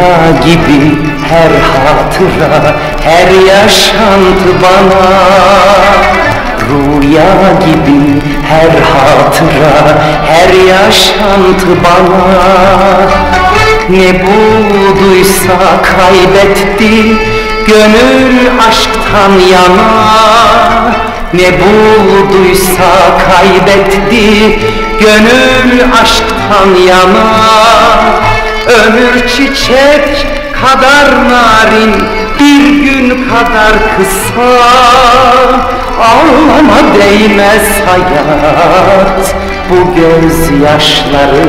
rüya gibi her hatıra, her yaşantı bana. Rüya gibi her hatıra, her yaşantı bana. Ne bulduysa kaybetti gönül aşktan yana. Ne bulduysa kaybetti gönül aşktan yana. Ömür çiçek kadar narin Bir gün kadar kısa. Ağlama değmez hayat Bu gözyaşlarına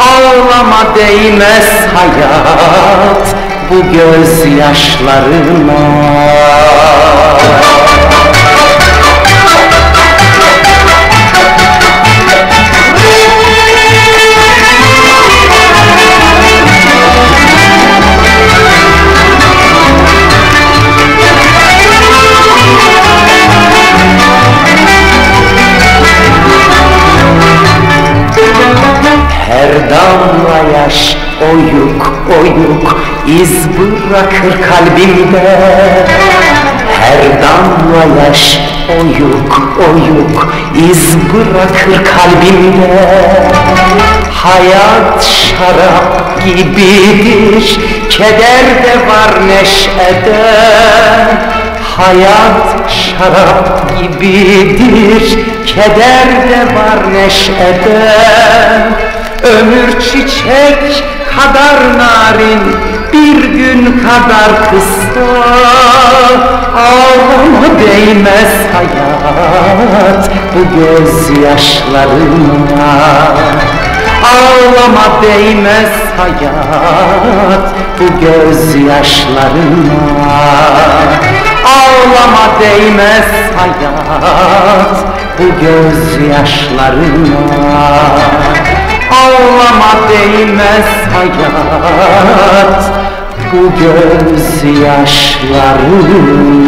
Ağlama değmez hayat Bu gözyaşlarına Her damla yaş oyuk oyuk iz bırakır kalbimde. Her damla yaş oyuk oyuk iz bırakır kalbimde. Hayat şarap gibidir Keder de var neşede. Hayat şarap gibidir Keder de var neşede Ömür çiçek kadar narin Bir gün kadar kısa Ağlama değmez hayat Bu gözyaşlarına. Ağlama değmez hayat Bu gözyaşlarına. Ağlama değmez hayat Bu gözyaşlarına Ağlama değmez hayat. Bu gözyaşlarına